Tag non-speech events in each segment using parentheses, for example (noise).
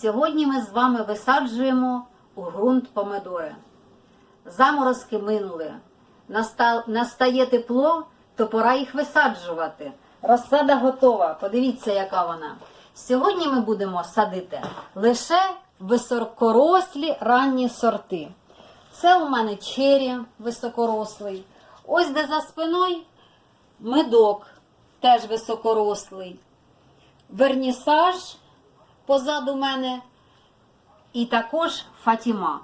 Сьогодні ми з вами висаджуємо у ґрунт помидори. Заморозки минули. Настає тепло, то пора їх висаджувати. Розсада готова. Подивіться, яка вона. Сьогодні ми будемо садити лише високорослі ранні сорти. Це у мене чері високорослий. Ось де за спиною медок теж високорослий. Вернісаж позаду мене і також Фатіма.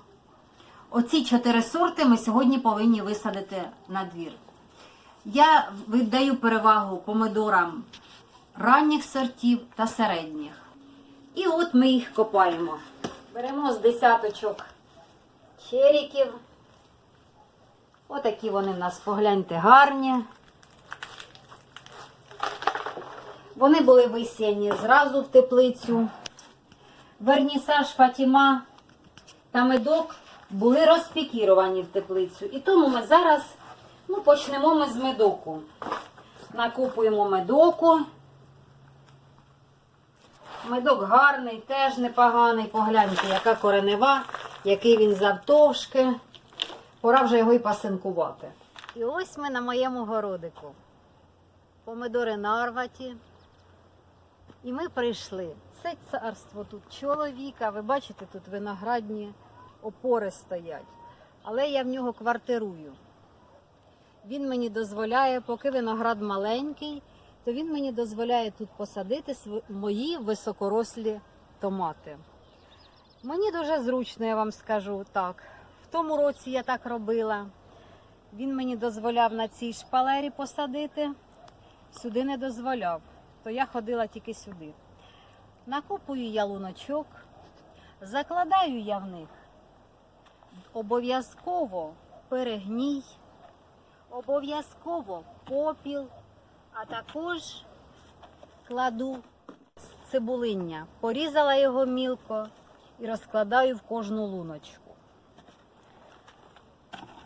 Оці чотири сорти ми сьогодні повинні висадити на двір. Я віддаю перевагу помидорам ранніх сортів та середніх. І от ми їх копаємо. Беремо з десяточок черіків. Отакі вони в нас, погляньте, гарні. Вони були висіяні зразу в теплицю. Вернісаж Фатіма та медок були розпікіровані в теплицю. І тому ми зараз ну, почнемо ми з медоку. Накупуємо медоку. Медок гарний, теж непоганий. Погляньте, яка коренева, який він завтовшки. Пора вже його і пасинкувати. І ось ми на моєму городику. Помидори нарваті. І ми прийшли. Це царство тут чоловіка. Ви бачите, тут виноградні опори стоять. Але я в нього квартирую. Він мені дозволяє, поки виноград маленький, то він мені дозволяє тут посадити мої високорослі томати. Мені дуже зручно, я вам скажу так. В тому році я так робила. Він мені дозволяв на цій шпалері посадити, сюди не дозволяв, то я ходила тільки сюди. Накопую я луночок, закладаю я в них обов'язково перегній, обов'язково попіл, а також кладу цибулиння. Порізала його мілко і розкладаю в кожну луночку.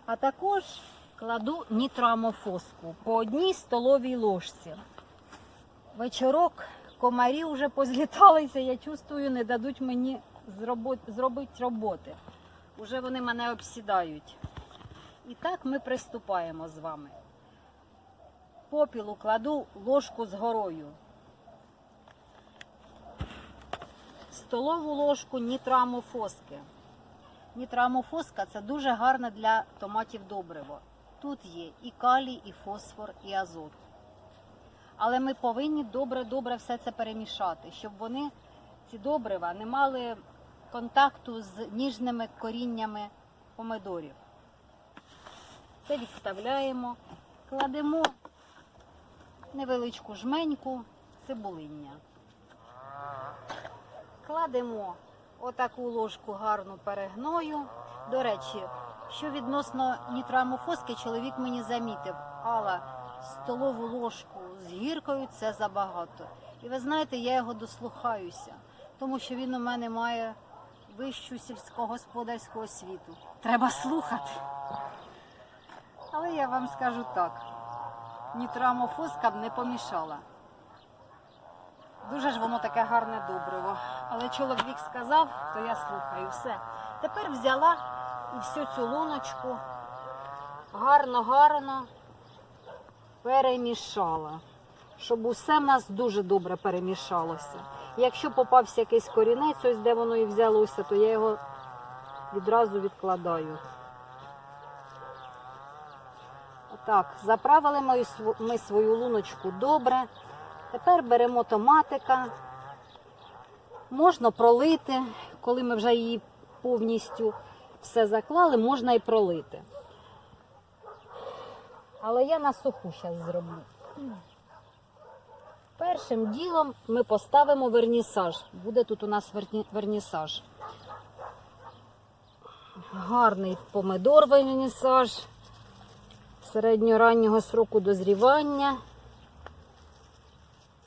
А також кладу нітроамофоску по одній столовій ложці. Вечорок комарі вже позліталися, я чувствую, не дадуть мені зробити, роботи. Уже вони мене обсідають. І так ми приступаємо з вами. Попілу кладу ложку з горою. Столову ложку нітроамофоски. Нітроамофоска це дуже гарне для томатів добриво. Тут є і калій, і фосфор, і азот. Але ми повинні добре-добре все це перемішати, щоб вони, ці добрива, не мали контакту з ніжними коріннями помидорів. Це відставляємо, кладемо невеличку жменьку цибулиння. Кладемо отаку ложку гарну перегною. До речі, що відносно нітроамофоски, чоловік мені замітив, Алла, столову ложку з гіркою це забагато. І ви знаєте, я його дослухаюся, тому що він у мене має вищу сільськогосподарську освіту. Треба слухати. Але я вам скажу так: нітроамофоска б не помішала. Дуже ж воно таке гарне добриво. Але чоловік сказав, то я слухаю все. Тепер взяла і всю цю луночку гарно-гарно перемішала, щоб усе в нас дуже добре перемішалося. Якщо попався якийсь корінець, ось де воно і взялося, то я його відразу відкладаю. Отак, заправили ми свою луночку добре. Тепер беремо томатика. Можна пролити, коли ми вже її повністю все заклали, можна і пролити. Але я на суху зараз зроблю. Першим ділом ми поставимо вернісаж. Буде тут у нас верні- вернісаж. Гарний помидор вернісаж середньораннього сроку дозрівання.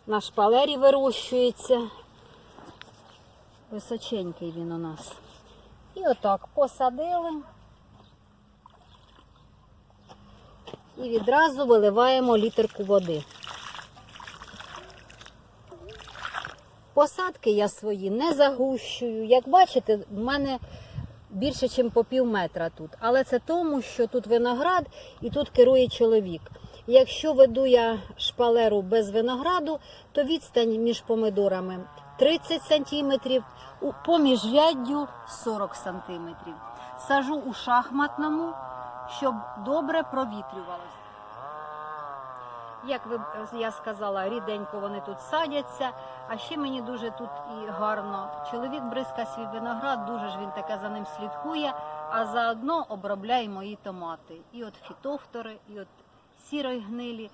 На шпалері вирощується. Височенький він у нас. І отак посадили. І відразу виливаємо літерку води. Посадки я свої не загущую. Як бачите, в мене більше, ніж по пів метра тут. Але це тому, що тут виноград і тут керує чоловік. Якщо веду я шпалеру без винограду, то відстань між помидорами 30 см, по міжряддю 40 см. Сажу у шахматному, щоб добре провітрювалося. Як ви я сказала, ріденько вони тут садяться. А ще мені дуже тут і гарно. Чоловік бризка свій виноград, дуже ж він таке за ним слідкує, а заодно обробляє мої томати. І от фітофтори, і от сірої гнилі.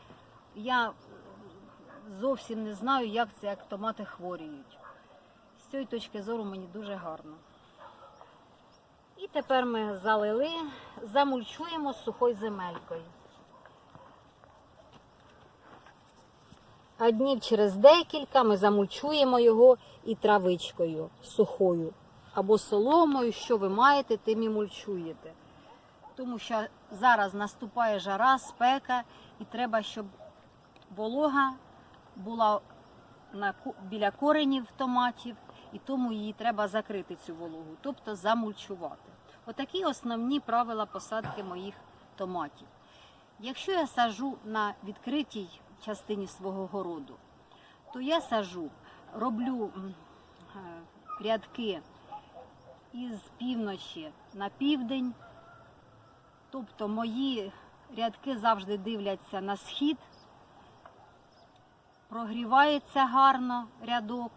Я зовсім не знаю, як це, як томати хворіють. З цієї точки зору мені дуже гарно. Тепер ми залили, замульчуємо сухою земелькою. А днів через декілька ми замульчуємо його і травичкою сухою або соломою, що ви маєте, тим і мульчуєте. Тому що зараз наступає жара, спека, і треба, щоб волога була біля коренів томатів, і тому її треба закрити цю вологу, тобто замульчувати. Отакі основні правила посадки моїх томатів. Якщо я сажу на відкритій частині свого городу, то я сажу, роблю е, рядки із півночі на південь. Тобто мої рядки завжди дивляться на схід, прогрівається гарно рядок,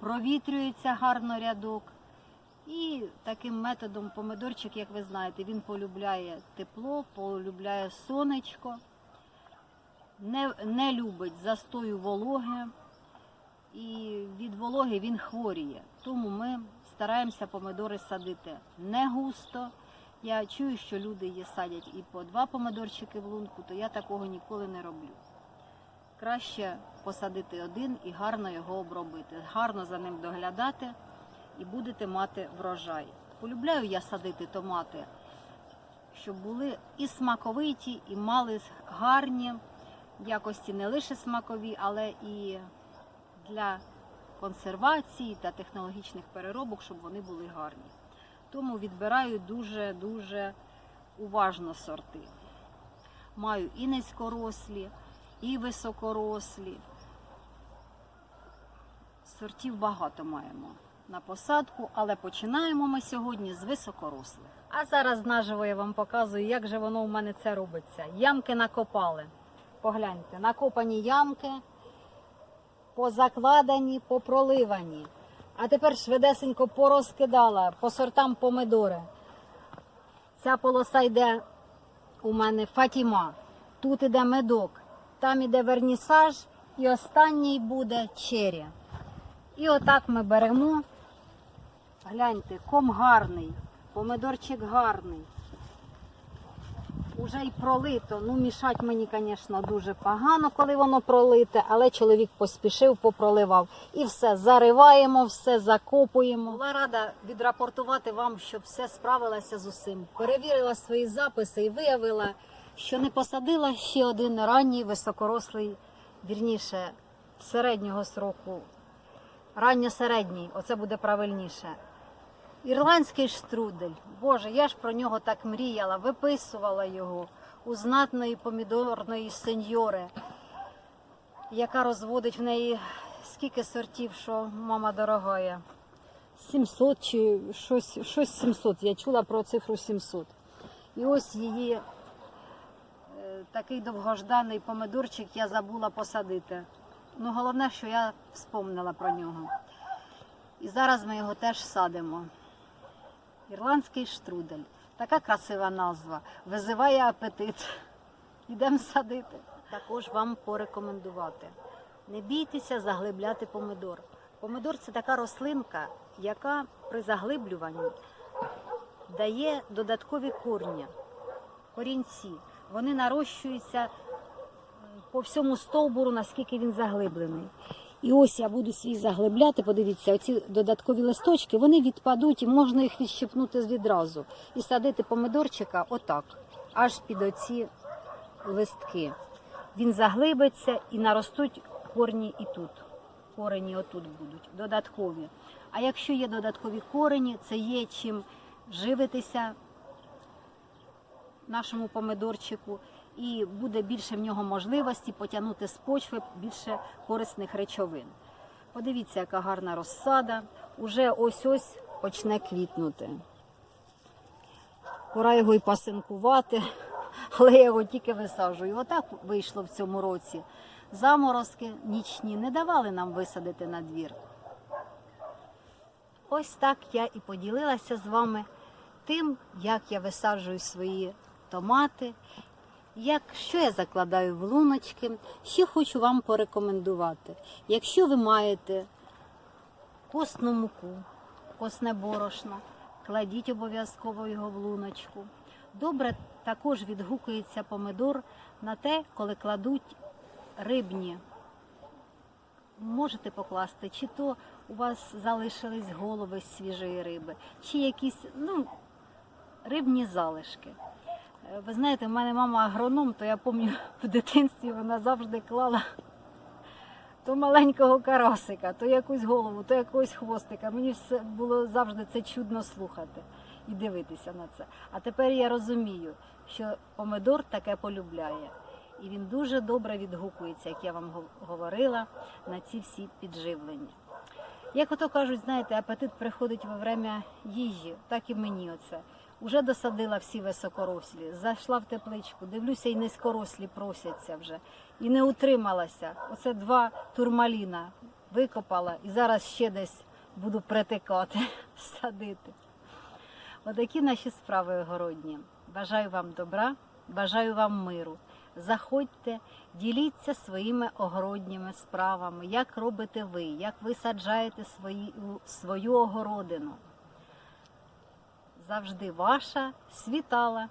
провітрюється гарно рядок. І таким методом помидорчик, як ви знаєте, він полюбляє тепло, полюбляє сонечко, не, не любить застою вологи, і від вологи він хворіє. Тому ми стараємося помидори садити не густо. Я чую, що люди є садять і по два помидорчики в лунку, то я такого ніколи не роблю. Краще посадити один і гарно його обробити, гарно за ним доглядати і будете мати врожай. Полюбляю я садити томати, щоб були і смаковиті, і мали гарні якості не лише смакові, але і для консервації та технологічних переробок, щоб вони були гарні. Тому відбираю дуже-дуже уважно сорти. Маю і низькорослі, і високорослі. Сортів багато маємо на посадку, але починаємо ми сьогодні з високорослих. А зараз наживо я вам показую, як же воно у мене це робиться. Ямки накопали. Погляньте, накопані ямки, позакладані, попроливані. А тепер швидесенько порозкидала по сортам помидори. Ця полоса йде у мене Фатіма. Тут іде медок, там іде вернісаж, і останній буде чері. І отак ми беремо. Гляньте, ком гарний, помидорчик гарний. Уже й пролито. Ну, мішать мені, звісно, дуже погано, коли воно пролите, але чоловік поспішив, попроливав. І все, зариваємо, все закопуємо. Була рада відрапортувати вам, що все справилася з усім. Перевірила свої записи і виявила, що не посадила ще один ранній високорослий, вірніше, середнього сроку. Ранньо-середній, оце буде правильніше. Ірландський штрудель. Боже, я ж про нього так мріяла, виписувала його у знатної помідорної сеньори, яка розводить в неї скільки сортів, що мама дорогая. 700 чи щось, щось 700. Я чула про цифру 700. І ось її е, такий довгожданий помидорчик я забула посадити. Ну, головне, що я вспомнила про нього. І зараз ми його теж садимо. Ірландський штрудель. Така красива назва. Визиває апетит. Йдемо садити. Також вам порекомендувати. Не бійтеся заглибляти помидор. Помидор це така рослинка, яка при заглиблюванні дає додаткові корні, корінці. Вони нарощуються е, по всьому стовбуру, наскільки він заглиблений. І ось я буду свій заглибляти. Подивіться, оці додаткові листочки, вони відпадуть і можна їх відщипнути відразу. І садити помидорчика отак, аж під оці листки. Він заглибиться і наростуть корні і тут. корені отут будуть, додаткові. А якщо є додаткові корені, це є чим живитися нашому помидорчику, і буде більше в нього можливості потягнути з почви більше корисних речовин. Подивіться, яка гарна розсада. Уже ось-ось почне квітнути. Пора його і пасинкувати, (laughs) але я його тільки висаджую. Отак вийшло в цьому році. Заморозки нічні не давали нам висадити на двір. Ось так я і поділилася з вами тим, як я висаджую свої томати, як, що я закладаю в луночки. Ще хочу вам порекомендувати. Якщо ви маєте костну муку, косне борошно, кладіть обов'язково його в луночку. Добре також відгукується помидор на те, коли кладуть рибні. Можете покласти, чи то у вас залишились голови свіжої риби, чи якісь ну, рибні залишки. Е, Ви знаєте, в мене мама агроном, то я пам'ятаю в дитинстві вона завжди клала то маленького карасика, то якусь голову, то якогось хвостика. Мені все було завжди це чудно слухати і дивитися на це. А тепер я розумію, що помидор таке полюбляє. І він дуже добре відгукується, як я вам говорила, на ці всі підживлення. Як ото кажуть, знаєте, апетит приходить во время їжі, так і мені оце. Уже досадила всі високорослі, зайшла в тепличку, дивлюся, і низькорослі просяться вже. І не утрималася. Оце два турмаліна викопала і зараз ще десь буду притикати, (laughs) садити. Отакі наші справи огородні. Бажаю вам добра, бажаю вам миру. Заходьте, діліться своїми огородніми справами, як робите ви, як ви саджаєте свої, свою огородину. Завжди ваша світала.